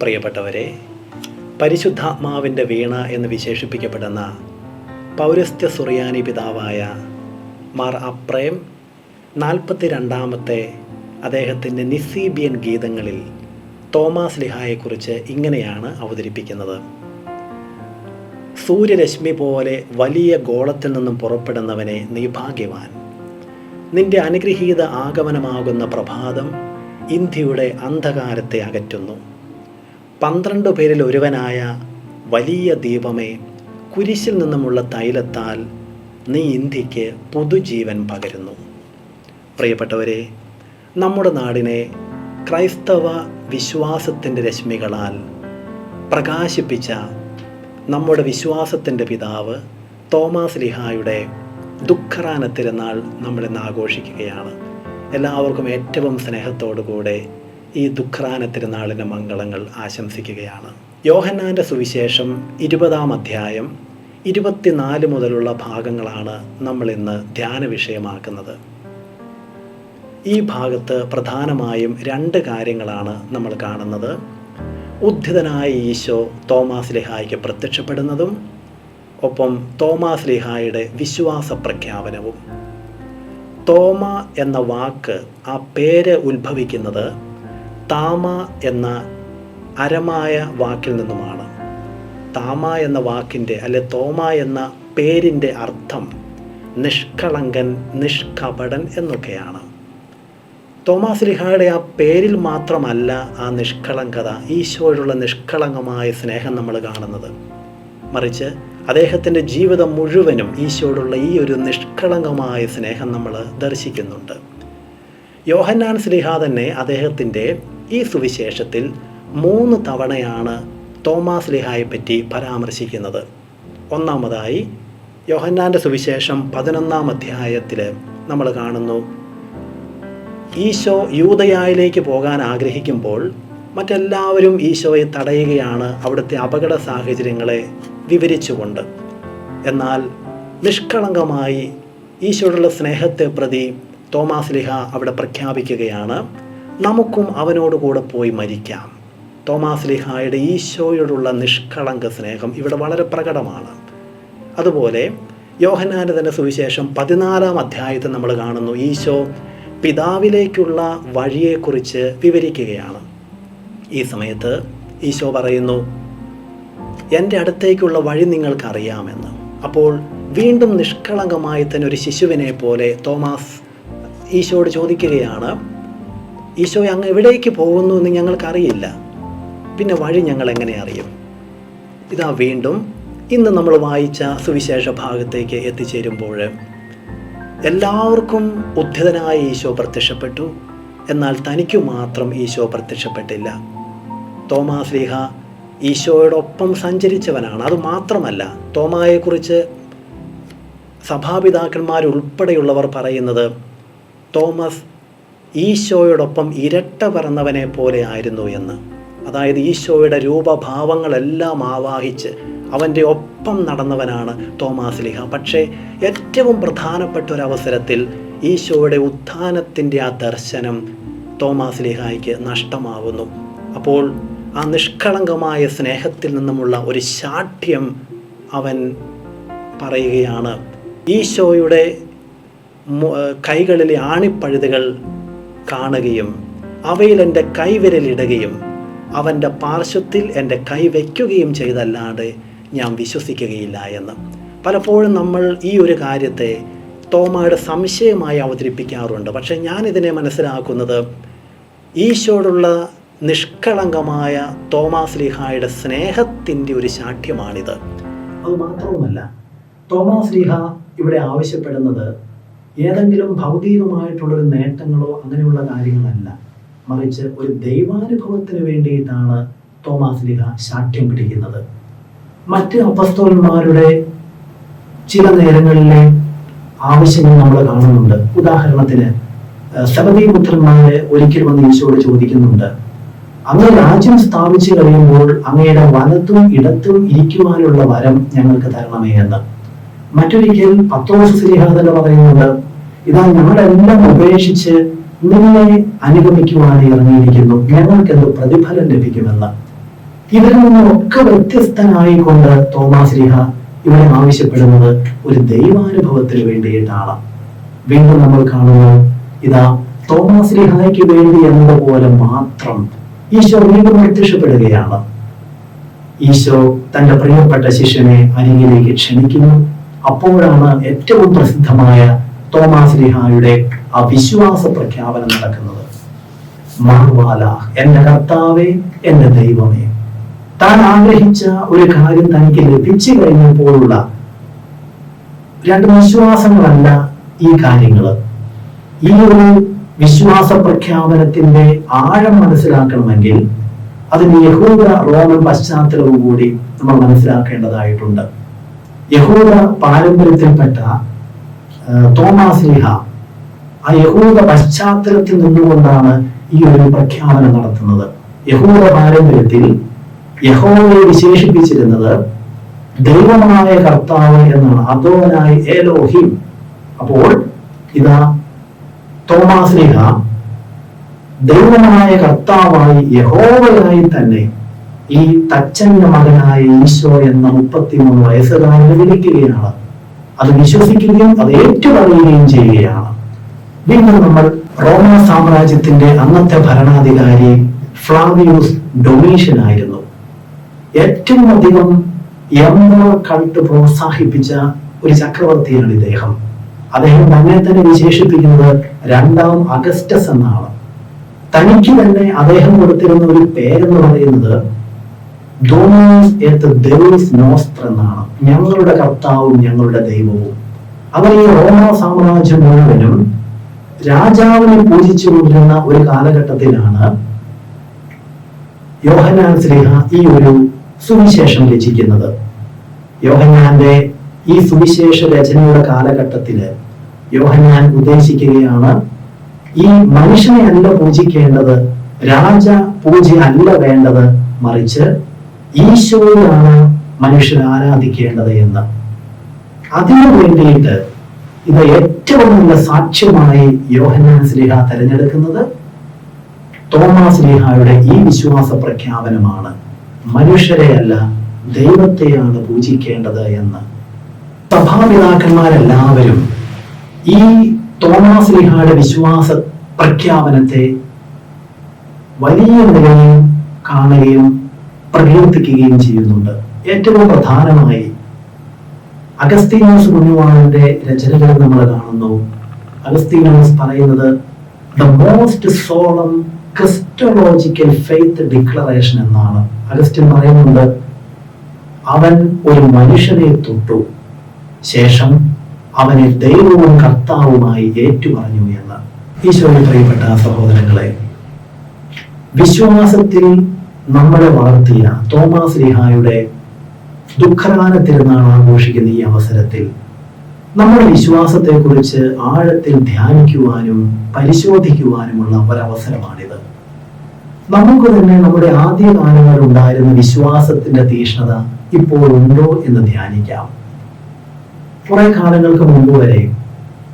പ്രിയപ്പെട്ടവരെ പരിശുദ്ധാത്മാവിന്റെ വീണ എന്ന് വിശേഷിപ്പിക്കപ്പെടുന്ന പൗരസ്ത്യ സുറിയാനി പിതാവായ മാർ അപ്രേം നാൽപ്പത്തി രണ്ടാമത്തെ അദ്ദേഹത്തിന്റെ നിസീബിയൻ ഗീതങ്ങളിൽ തോമാസ് ലിഹായെക്കുറിച്ച് ഇങ്ങനെയാണ് അവതരിപ്പിക്കുന്നത്. സൂര്യരശ്മി പോലെ വലിയ ഗോളത്തിൽ നിന്നും പുറപ്പെടുന്നവനെ നീ ഭാഗ്യവാൻ. നിന്റെ അനുഗ്രഹീത ആഗമനമാകുന്ന പ്രഭാതം ഇന്ത്യയുടെ അന്ധകാരത്തെ അകറ്റുന്നു. പന്ത്രണ്ട് പേരിൽ ഒരുവനായ വലിയ ദീപമേ കുരിശിൽ നിന്നുമുള്ള തൈലത്താൽ നീ ഇന്ത്യയ്ക്ക് പുതുജീവൻ പകരുന്നു. പ്രിയപ്പെട്ടവരെ നമ്മുടെ നാടിനെ ക്രൈസ്തവ വിശ്വാസത്തിന്റെ രശ്മികളാൽ പ്രകാശിപ്പിച്ച നമ്മുടെ വിശ്വാസത്തിന്റെ പിതാവ് തോമാസ് ലിഹായുടെ ദുഃഖറാന തിരുനാൾ നമ്മളിന്ന് ആഘോഷിക്കുകയാണ്. എല്ലാവർക്കും ഏറ്റവും സ്നേഹത്തോടു കൂടെ ഈ ദുഃഖാന തിരുനാളിന്റെ മംഗളങ്ങൾ ആശംസിക്കുകയാണ്. യോഹന്നാന്റെ സുവിശേഷം ഇരുപതാം അധ്യായം ഇരുപത്തിനാല് മുതലുള്ള ഭാഗങ്ങളാണ് നമ്മൾ ഇന്ന് ധ്യാന വിഷയമാക്കുന്നത്. ഈ ഭാഗത്ത് പ്രധാനമായും രണ്ട് കാര്യങ്ങളാണ് നമ്മൾ കാണുന്നത്. ഉദ്ധിതനായ ഈശോ തോമാസ് ലിഹായിക്ക് പ്രത്യക്ഷപ്പെടുന്നതും ഒപ്പം തോമാസ് ലിഹായുടെ വിശ്വാസ പ്രഖ്യാപനവും. തോമ എന്ന വാക്ക് ആ പേര് ഉത്ഭവിക്കുന്നത് താമ എന്ന അരമായ വാക്കിൽ നിന്നുമാണ്. താമ എന്ന വാക്കിന്റെ അല്ലെ തോമ എന്ന പേരിന്റെ അർത്ഥം നിഷ്കളങ്കൻ നിഷ്കപടൻ എന്നൊക്കെയാണ്. തോമാസ് ലിഹായുടെ ആ പേരിൽ മാത്രമല്ല ആ നിഷ്കളങ്കത ഈശോയോടുള്ള നിഷ്കളങ്കമായ സ്നേഹം നമ്മൾ കാണുന്നത്. മറിച്ച് അദ്ദേഹത്തിന്റെ ജീവിതം മുഴുവനും ഈശോയോടുള്ള ഈ ഒരു നിഷ്കളങ്കമായ സ്നേഹം നമ്മൾ ദർശിക്കുന്നുണ്ട്. യോഹന്നാൻ സ്ലിഹ തന്നെ അദ്ദേഹത്തിന്റെ ഈ സുവിശേഷത്തിൽ മൂന്ന് തവണയാണ് തോമാസ് ലിഹായെ പറ്റി പരാമർശിക്കുന്നത്. ഒന്നാമതായി യോഹന്നാന്റെ സുവിശേഷം പതിനൊന്നാം അധ്യായത്തിൽ നമ്മൾ കാണുന്നു. ഈശോ യൂതയായിലേക്ക് പോകാൻ ആഗ്രഹിക്കുമ്പോൾ മറ്റെല്ലാവരും ഈശോയെ തടയുകയാണ് അവിടുത്തെ അപകട സാഹചര്യങ്ങളെ വിവരിച്ചുകൊണ്ട്. എന്നാൽ നിഷ്കളങ്കമായി ഈശോയുടെ സ്നേഹത്തെ പ്രതി തോമാസ് ലിഹ അവിടെ പ്രഖ്യാപിക്കുകയാണ്. നമുക്കും അവനോട് കൂടെ പോയി മരിക്കാം. തോമാസ് ലിഹായുടെ ഈശോയോടുള്ള നിഷ്കളങ്ക സ്നേഹം ഇവിടെ വളരെ പ്രകടമാണ്. അതുപോലെ യോഹന്നാന്റെ തന്നെ സുവിശേഷം പതിനാലാം അധ്യായത്തിൽ നമ്മൾ കാണുന്നു ഈശോ പിതാവിലേക്കുള്ള വഴിയെക്കുറിച്ച് വിവരിക്കുകയാണ്. ഈ സമയത്ത് ഈശോ പറയുന്നു എന്റെ അടുത്തേക്കുള്ള വഴി നിങ്ങൾക്കറിയാമെന്ന്. അപ്പോൾ വീണ്ടും നിഷ്കളങ്കമായി തന്നെ ഒരു ശിശുവിനെ പോലെ തോമാസ് ഈശോട് ചോദിക്കുകയാണ് ഈശോ അങ്ങ് എവിടേക്ക് പോകുന്നു എന്ന് ഞങ്ങൾക്കറിയില്ല. പിന്നെ വഴി ഞങ്ങൾ എങ്ങനെ അറിയും? ഇതാ വീണ്ടും ഇന്ന് നമ്മൾ വായിച്ച സുവിശേഷ ഭാഗത്തേക്ക് എത്തിച്ചേരുമ്പോൾ എല്ലാവർക്കും ഉദ്ധിതനായ ഈശോ പ്രത്യക്ഷപ്പെട്ടു. എന്നാൽ തനിക്കു മാത്രം ഈശോ പ്രത്യക്ഷപ്പെട്ടില്ല. തോമാസ് ലീഹ ഈശോയോടൊപ്പം സഞ്ചരിച്ചവനാണ്. അത് മാത്രമല്ല തോമായെക്കുറിച്ച് സഭാപിതാക്കന്മാരുൾപ്പെടെയുള്ളവർ പറയുന്നത് തോമസ് ഈശോയോടൊപ്പം ഇരട്ട പറന്നവനെ പോലെ ആയിരുന്നു എന്ന്. അതായത് ഈശോയുടെ രൂപഭാവങ്ങളെല്ലാം ആവാഹിച്ച് അവന്റെ ഒപ്പം നടന്നവനാണ് തോമാസ് ലിഹ. പക്ഷേ ഏറ്റവും പ്രധാനപ്പെട്ട ഒരു അവസരത്തിൽ ഈശോയുടെ ഉത്ഥാനത്തിന്റെ ആ ദർശനം തോമാസ് ലിഹായ്ക്ക് നഷ്ടമാവുന്നു. അപ്പോൾ ആ നിഷ്കളങ്കമായ സ്നേഹത്തിൽ നിന്നുമുള്ള ഒരു ശാഠ്യം അവൻ പറയുകയാണ് ഈശോയുടെ കൈകളിലെ ആണിപ്പഴുതുകൾ കാണുകയും അവയിൽ എന്റെ കൈവിരലിടുകയും അവന്റെ പാർശ്വത്തിൽ എന്റെ കൈ വയ്ക്കുകയും ചെയ്തല്ലാതെ ഞാൻ വിശ്വസിക്കുകയില്ല എന്ന്. പലപ്പോഴും നമ്മൾ ഈ ഒരു കാര്യത്തെ തോമയുടെ സംശയമായി അവതരിപ്പിക്കാറുണ്ട്. പക്ഷേ ഞാനിതിനെ മനസ്സിലാക്കുന്നത് ഈശോടുള്ള നിഷ്കളങ്കമായ തോമാസ് ലിഹായുടെ സ്നേഹത്തിന്റെ ഒരു ശാഠ്യമാണിത്. അതുമാത്രവുമല്ല തോമാസ് ലിഹ ഇവിടെ ആവശ്യപ്പെടുന്നത് ഏതെങ്കിലും ഭൗതികമായിട്ടുള്ളൊരു നേട്ടങ്ങളോ അങ്ങനെയുള്ള കാര്യങ്ങളല്ല. മറിച്ച് ഒരു ദൈവാനുഭവത്തിന് വേണ്ടിയിട്ടാണ് തോമാസ് ലിഹ ശാഠ്യം പിടിക്കുന്നത്. മറ്റ് അപസ്തോന്മാരുടെ ചില നേരങ്ങളിലെ ആവശ്യങ്ങൾ നമ്മൾ കാണുന്നുണ്ട്. ഉദാഹരണത്തിന് സബദീപുത്രന്മാര് ഒരിക്കലും വന്ന് ഈശോട് ചോദിക്കുന്നുണ്ട് അങ്ങ് രാജ്യം സ്ഥാപിച്ചു കഴിയുമ്പോൾ അങ്ങയുടെ വനത്തും ഇടത്തും ഇരിക്കുവാനുള്ള വരം ഞങ്ങൾക്ക് തരണമേ എന്ന്. മറ്റൊരിക്കൽ പത്തോസ് സ്ലിഹ തന്നെ പറയുന്നുണ്ട് ഇതാ ഞങ്ങളെല്ലാം ഉപേക്ഷിച്ച് നിങ്ങളെ അനുഗമിക്കുവാൻ ഇറങ്ങിയിരിക്കുന്നു. ഞങ്ങൾക്ക് എന്ത് പ്രതിഫലം ലഭിക്കുമെന്ന്? ഇവരിൽ നിന്നൊക്കെ വ്യത്യസ്തനായിക്കൊണ്ട് തോമാസ് ലീഹ ഇവിടെ ആവശ്യപ്പെടുന്നത് ഒരു ദൈവാനുഭവത്തിന് വേണ്ടിയിട്ടാണ്. വീണ്ടും നമ്മൾ കാണുന്നു ഇതാ തോമാസ് ലീഹായ്ക്ക് വേണ്ടി എന്നതുപോലെ മാത്രം ഈശോ വീണ്ടും പ്രത്യക്ഷപ്പെടുകയാണ്. ഈശോ തന്റെ പ്രിയപ്പെട്ട ശിഷ്യനെ അരികിലേക്ക് ക്ഷണിക്കുന്നു. അപ്പോഴാണ് ഏറ്റവും പ്രസിദ്ധമായ തോമാസ് ലിഹായുടെ ആ വിശ്വാസ പ്രഖ്യാപനം നടക്കുന്നത്. മാർവാല എന്റെ കർത്താവേ എന്റെ ദൈവമേ താൻ ആഗ്രഹിച്ച ഒരു കാര്യം തനിക്ക് ലഭിച്ചു കഴിഞ്ഞപ്പോഴുള്ള രണ്ട് വിശ്വാസങ്ങളല്ല ഈ കാര്യങ്ങൾ ഈ ഒരു വിശ്വാസ പ്രഖ്യാപനത്തിന്റെ ആഴം മനസ്സിലാക്കണമെങ്കിൽ അതിന് യഹൂദ റോമൻ പശ്ചാത്തലവും കൂടി നമ്മൾ മനസ്സിലാക്കേണ്ടതായിട്ടുണ്ട്. യഹൂദ പാരമ്പര്യത്തിൽപ്പെട്ട തോമാസ്ലിഹ തോമാസ് ലീഹ ആ യഹൂദ പശ്ചാത്തലത്തിൽ നിന്നുകൊണ്ടാണ് ഈ ഒരു പ്രഖ്യാപനം നടത്തുന്നത്. യഹൂദ പാരമ്പര്യത്തിൽ യഹോവയെ വിശേഷിപ്പിച്ചിരുന്നത് ദൈവമായ കർത്താവ് എന്നാണ് അതോനായി ഏലോഹിം അപ്പോൾ ഇതാ തോമാസ് ലീഹ ദൈവമായ കർത്താവായി യഹോവയായി തന്നെ ഈ തച്ചന്റെ മകനായ ഈശോ എന്ന മുപ്പത്തിമൂന്ന് വയസ്സുകാരനെ വിളിക്കുകയാണ് അത് വിശ്വസിക്കുകയും അത് ഏറ്റുപറയുകയും ചെയ്യുകയാണ്. വീണ്ടും നമ്മൾ റോമ സാമ്രാജ്യത്തിന്റെ അന്നത്തെ ഭരണാധികാരി ഫ്ലാവിയൂസ് ഡൊമീഷ്യൻ ആയിരുന്നു. ഏറ്റവും അധികം എംബർ കൾട്ട് പ്രോത്സാഹിപ്പിച്ച ഒരു ചക്രവർത്തിയാണ് ഇദ്ദേഹം. അദ്ദേഹം തന്നെ തന്നെ വിശേഷിപ്പിക്കുന്നത് രണ്ടാം അഗസ്റ്റസ് എന്നാണ്. തനിക്ക് തന്നെ അദ്ദേഹം കൊടുത്തിരുന്ന ഒരു പേരെന്ന് പറയുന്നത് ഡോമിനോസ് എത്ത് നോസ്ത്ര ഞങ്ങളുടെ കർത്താവും ഞങ്ങളുടെ ദൈവവും. അവർ ഈ റോമ സാമ്രാജ്യം മുഴുവനും രാജാവിനെ പൂജിച്ചുകൊണ്ടിരുന്ന ഒരു കാലഘട്ടത്തിലാണ് യോഹന്നാൻ ശ്രീഹ ഈ ഒരു സുവിശേഷം രചിക്കുന്നത്. യോഹന്നാന്റെ ഈ സുവിശേഷ രചനയുടെ കാലഘട്ടത്തിൽ യോഹന്നാൻ ഉദ്ദേശിക്കുകയാണ് ഈ മനുഷ്യനെ അല്ല പൂജിക്കേണ്ടത് രാജ പൂജ അല്ല വേണ്ടത് മറിച്ച് ഈശോയാണ് മനുഷ്യൻ ആരാധിക്കേണ്ടത് എന്ന്. അതിനു വേണ്ടിയിട്ട് ഇത് ഏറ്റവും നല്ല സാക്ഷ്യമായി യോഹന്നാൻ സ്ലിഹ തെരഞ്ഞെടുക്കുന്നത് തോമാ ലീഹായുടെ ഈ വിശ്വാസ പ്രഖ്യാപനമാണ്. മനുഷ്യരെ അല്ല ദൈവത്തെയാണ് പൂജിക്കേണ്ടത് എന്ന്. സഭാപിതാക്കന്മാരെല്ലാവരും ഈ തോമാ ലീഹായുടെ വിശ്വാസ പ്രഖ്യാപനത്തെ വലിയ നിലയിൽ കാണുകയും പ്രകീർത്തിക്കുകയും ചെയ്യുന്നുണ്ട്. ഏറ്റവും പ്രധാനമായി അഗസ്തീനോസ് കുഞ്ഞുവാണിന്റെ രചനകൾ നമ്മൾ കാണുന്നു. അഗസ്തീനോസ് പറയുന്നത് the most solemn christological faith declaration എന്നാണ്. അഗസ്റ്റിൻ പറയുന്നുണ്ട് അവൻ ഒരു മനുഷ്യനെ തൊട്ടു. ശേഷം അവനെ ദൈവവും കർത്താവുമായി ഏറ്റുപറഞ്ഞു എന്ന്. ഈശോയിൽ പ്രിയപ്പെട്ട സഹോദരങ്ങളെ വിശ്വാസത്തിൽ നമ്മളെ വളർത്തിയ തോമാസ് ലിഹായുടെ ദുഃഖദാന തിരുനാൾ ആഘോഷിക്കുന്ന ഈ അവസരത്തിൽ നമ്മുടെ വിശ്വാസത്തെക്കുറിച്ച് ആഴത്തിൽ ധ്യാനിക്കുവാനും പരിശോധിക്കുവാനുമുള്ള ഒരവസരമാണിത്. നമുക്ക് തന്നെ നമ്മുടെ ആദ്യ കാലങ്ങളിൽ ഉണ്ടായിരുന്ന വിശ്വാസത്തിന്റെ തീഷ്ണത ഇപ്പോൾ ഉണ്ടോ എന്ന് ധ്യാനിക്കാം. കുറെ കാലങ്ങൾക്ക് മുമ്പ് വരെ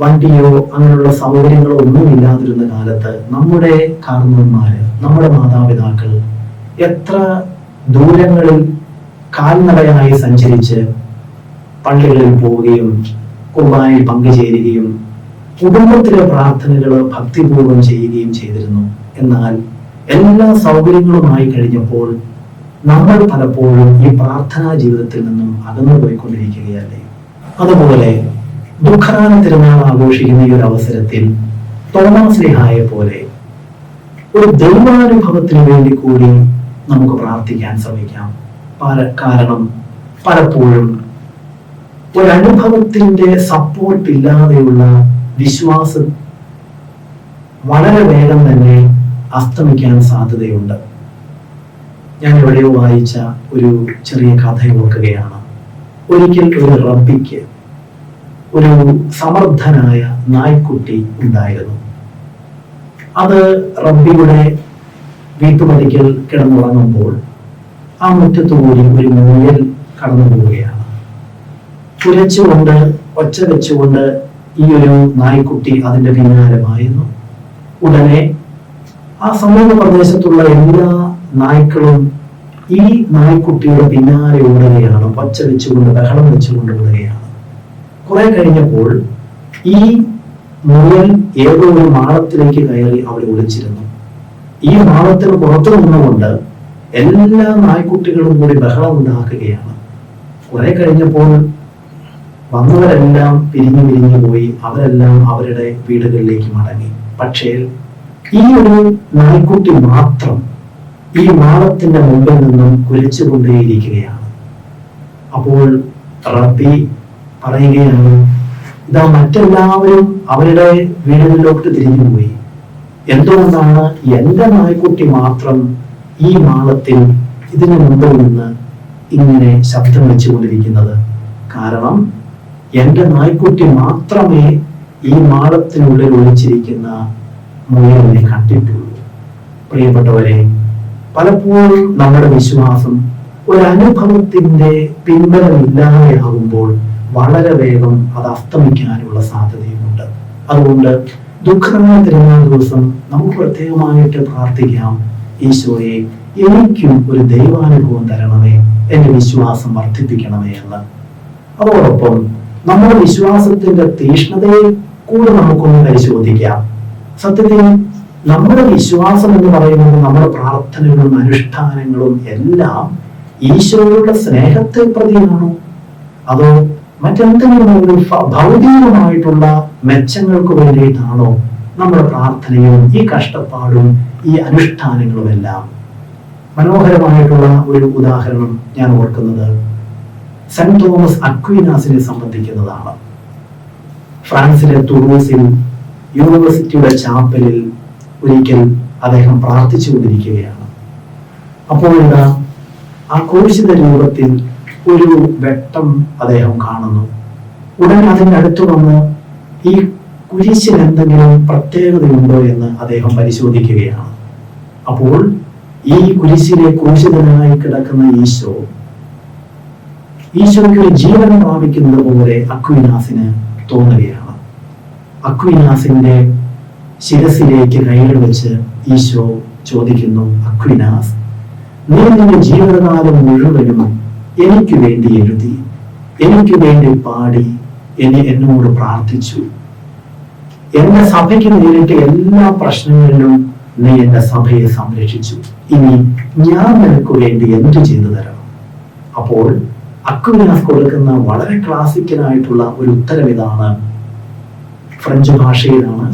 വണ്ടിയോ അങ്ങനെയുള്ള സൗകര്യങ്ങളോ ഒന്നും ഇല്ലാതിരുന്ന കാലത്ത് നമ്മുടെ കാർന്നന്മാര് നമ്മുടെ മാതാപിതാക്കൾ എത്ര ദൂരങ്ങളിൽ കാൽനടയായി സഞ്ചരിച്ച് പള്ളികളിൽ പോവുകയും കുർബാനയിൽ പങ്കുചേരുകയും കുടുംബത്തിലെ പ്രാർത്ഥനകൾ ഭക്തിപൂർവം ചെയ്യുകയും ചെയ്തിരുന്നു. എന്നാൽ എല്ലാ സൗകര്യങ്ങളുമായി കഴിഞ്ഞപ്പോൾ നമ്മൾ പലപ്പോഴും ഈ പ്രാർത്ഥനാ ജീവിതത്തിൽ നിന്നും അകന്നു പോയിക്കൊണ്ടിരിക്കുകയല്ലേ? അതുപോലെ ദുഃഖദാന തിരുനാൾ ആഘോഷിക്കുന്ന ഈ ഒരു അവസരത്തിൽ തോമസ് ലിഹായെ പോലെ ഒരു ദൈവാനുഭവത്തിന് വേണ്ടി കൂടി നമുക്ക് പ്രാർത്ഥിക്കാൻ ശ്രമിക്കാം. പല- കാരണം പലപ്പോഴും ഒരനുഭവത്തിന്റെ സപ്പോർട്ട് ഇല്ലാതെയുള്ള വിശ്വാസം വളരെ വേഗം തന്നെ അസ്തമിക്കാൻ സാധ്യതയുണ്ട്. ഞാൻ എവിടെയോ വായിച്ച ഒരു ചെറിയ കഥ ഓർക്കുകയാണ്. ഒരിക്കൽ ഒരു റബ്ബിക്ക് ഒരു സമർത്ഥനായ നായ്ക്കുട്ടി ഉണ്ടായിരുന്നു. അത് റബ്ബിയുടെ വീട്ടുപടിക്കൽ കിടന്നുറങ്ങുമ്പോൾ ആ മുറ്റത്തുകൂടി ഒരു മുയൽ കടന്നു പോവുകയാണ്. കുരച്ചുകൊണ്ട് ഒച്ച വെച്ചുകൊണ്ട് ഈ ഒരു നായ്ക്കുട്ടി അതിന്റെ പിന്നാലമായിരുന്നു ഉടനെ ആ സമീപ പ്രദേശത്തുള്ള എല്ലാ നായ്ക്കളും ഈ നായ്ക്കുട്ടിയുടെ പിന്നാലെ ഓടുകയാണ്. പച്ച വെച്ചുകൊണ്ട് ബഹളം വെച്ചുകൊണ്ട് ഓടുകയാണ്. കുറെ കഴിഞ്ഞപ്പോൾ ഈ മുയൽ ഏതോ ഒരു മാളത്തിലേക്ക് കയറി അവിടെ ഒളിച്ചിരുന്നു. ഈ ഭാവത്തിന് പുറത്തു നിന്നുകൊണ്ട് എല്ലാ നായ്ക്കുട്ടികളും കൂടി ബഹളം ഉണ്ടാക്കുകയാണ്. കുറെ കഴിഞ്ഞപ്പോൾ വന്നവരെല്ലാം പിരിഞ്ഞു പിരിഞ്ഞു പോയി. അവരെല്ലാം അവരുടെ വീടുകളിലേക്ക് മടങ്ങി. പക്ഷേ ഈ ഒരു നായ്ക്കുട്ടി മാത്രം ഈ മാളത്തിന്റെ മുമ്പിൽ നിന്നും കുലിച്ചുകൊണ്ടേയിരിക്കുകയാണ് അപ്പോൾ റബ്ബി പറയുകയാണ് ഇതാ മറ്റെല്ലാവരും അവരുടെ വീടുകളിലോട്ട് തിരിഞ്ഞുപോയി. എന്തുകൊണ്ടാണ് എന്റെ നായ്ക്കുട്ടി മാത്രം ഈ മാളത്തിൽ ഇതിനു മുമ്പിൽ നിന്ന് ഇങ്ങനെ ശബ്ദം വെച്ചുകൊണ്ടിരിക്കുന്നത് കാരണം എന്റെ നായ്ക്കുട്ടി മാത്രമേ ഈ മാളത്തിനുള്ളിൽ ഒളിച്ചിരിക്കുന്ന മുയലിനെ കണ്ടിട്ടുള്ളൂ. പ്രിയപ്പെട്ടവരെ പലപ്പോഴും നമ്മുടെ വിശ്വാസം ഒരു അനുഭവത്തിന്റെ പിൻബലമില്ലാതെയാകുമ്പോൾ വളരെ വേഗം അത് അസ്തമിക്കാനുള്ള സാധ്യതയുമുണ്ട്. അതുകൊണ്ട് ദുഃഖമായ തിരുനാൾ ദിവസം നമുക്ക് പ്രത്യേകമായിട്ട് പ്രാർത്ഥിക്കാം. ഈശോയെ എനിക്കും ഒരു ദൈവാനുഭവം തരണമേ. എന്റെ വിശ്വാസം വർദ്ധിപ്പിക്കണമേ എന്ന്. അതോടൊപ്പം നമ്മുടെ വിശ്വാസത്തിന്റെ തീഷ്ണതയെ കൂടെ നമുക്കൊന്ന് പരിശോധിക്കാം. സത്യത്തിൽ നമ്മുടെ വിശ്വാസം എന്ന് പറയുന്നത് നമ്മുടെ പ്രാർത്ഥനകളും അനുഷ്ഠാനങ്ങളും എല്ലാം ഈശോയുടെ സ്നേഹത്തെ പ്രതിയാണോ. അതോ മറ്റെന്തെങ്കിലും ഭൗതികമായിട്ടുള്ള മെച്ചങ്ങൾക്ക് വേണ്ടിയിട്ടാണോ നമ്മുടെ പ്രാർത്ഥനയും ഈ കഷ്ടപ്പാടും ഈ അനുഷ്ഠാനങ്ങളും എല്ലാം മനോഹരമായിട്ടുള്ള ഒരു ഉദാഹരണം ഞാൻ ഓർക്കുന്നത് സെന്റ് തോമസ് അക്വീനാസിനെ സംബന്ധിക്കുന്നതാണ്. ഫ്രാൻസിലെ തുറൂസിൽ യൂണിവേഴ്സിറ്റിയുടെ ചാപ്പലിൽ ഒരിക്കൽ അദ്ദേഹം പ്രാർത്ഥിച്ചുകൊണ്ടിരിക്കുകയാണ്. അപ്പോൾ ഇതാ ആ ക്രൂശിത രൂപത്തിൽ ഒരു വെട്ടം അദ്ദേഹം കാണുന്നു. ഉടൻ അതിന്റെ അടുത്ത് വന്ന് ഈ കുരിശിന് എന്തെങ്കിലും പ്രത്യേകതയുണ്ടോ എന്ന് അദ്ദേഹം പരിശോധിക്കുകയാണ്. അപ്പോൾ ഈ കുരിശിലെ ക്രൂശിതനായി കിടക്കുന്ന ഈശോ ഈശോയ്ക്ക് ഒരു ജീവൻ പ്രാപിക്കുന്നത് പോലെ അക്വിനാസിന് തോന്നുകയാണ്. അക്വിനാസിന്റെ ശിരസിലേക്ക് കൈകൾ വെച്ച് ഈശോ ചോദിക്കുന്നു അക്വിനാസ് നീ നിന്റെ ജീവിതകാലം മുഴുവനും എനിക്ക് വേണ്ടി എഴുതി എനിക്ക് വേണ്ടി പാടി എന്നെ എന്നോട് പ്രാർത്ഥിച്ചു. എന്റെ സഭയ്ക്ക് നേരിട്ട എല്ലാ പ്രശ്നങ്ങളിലും നീ എന്റെ സഭയെ സംരക്ഷിച്ചു. ഇനി ഞാൻ നിനക്ക് വേണ്ടി എന്തു ചെയ്തു തരണം? അപ്പോൾ അക്വിനാസ് കൊടുക്കുന്ന വളരെ ക്ലാസിക്കലായിട്ടുള്ള ഒരു ഉത്തരം ഇതാണ്. ഫ്രഞ്ച് ഭാഷയിലാണ്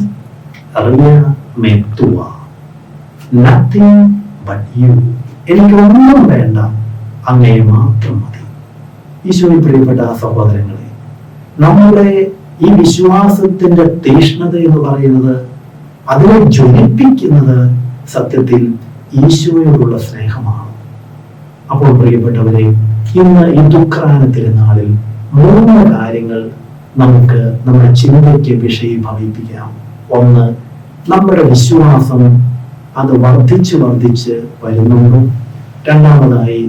നത്തിങ് ബട്ട് യു എനിക്ക് ഒന്നും വേണ്ട. അങ്ങയെ മാത്രം മതി. ഈശോയിൽ പ്രിയപ്പെട്ട സഹോദരങ്ങളെ നമ്മുടെ ഈ വിശ്വാസത്തിന്റെ തീഷ്ണത എന്ന് പറയുന്നത് അതിനെ ജ്വലിപ്പിക്കുന്നത് സത്യത്തിൽ ഈശോയോടുള്ള സ്നേഹമാണ്. അപ്പോൾ പ്രിയപ്പെട്ടവരെ ഇന്ന് ഈ ദുഃഖാന തിരുനാളിൽ മൂന്ന് കാര്യങ്ങൾ നമുക്ക് നമ്മുടെ ചിന്തയ്ക്ക് വിഷയീഭവിപ്പിക്കാം ഒന്ന് നമ്മുടെ വിശ്വാസം അത് വർദ്ധിച്ച് വർദ്ധിച്ച് വരുന്നുണ്ടോ. രണ്ടാമതായി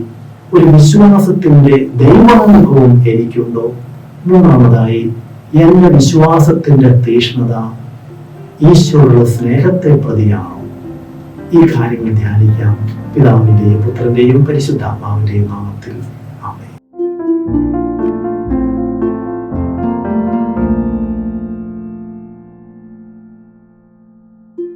ഒരു വിശ്വാസത്തിന്റെ ദൈവാനുഭവം എനിക്കുണ്ടോ? മൂന്നാമതായി എന്റെ വിശ്വാസത്തിന്റെ തീഷ്ണത ഈശ്വരുടെ സ്നേഹത്തെ പ്രതിയാണോ. ഈ കാര്യങ്ങൾ ധ്യാനിക്കാം. പിതാവിന്റെയും പുത്രന്റെയും പരിശുദ്ധാത്മാവിന്റെയും നാമത്തിൽ.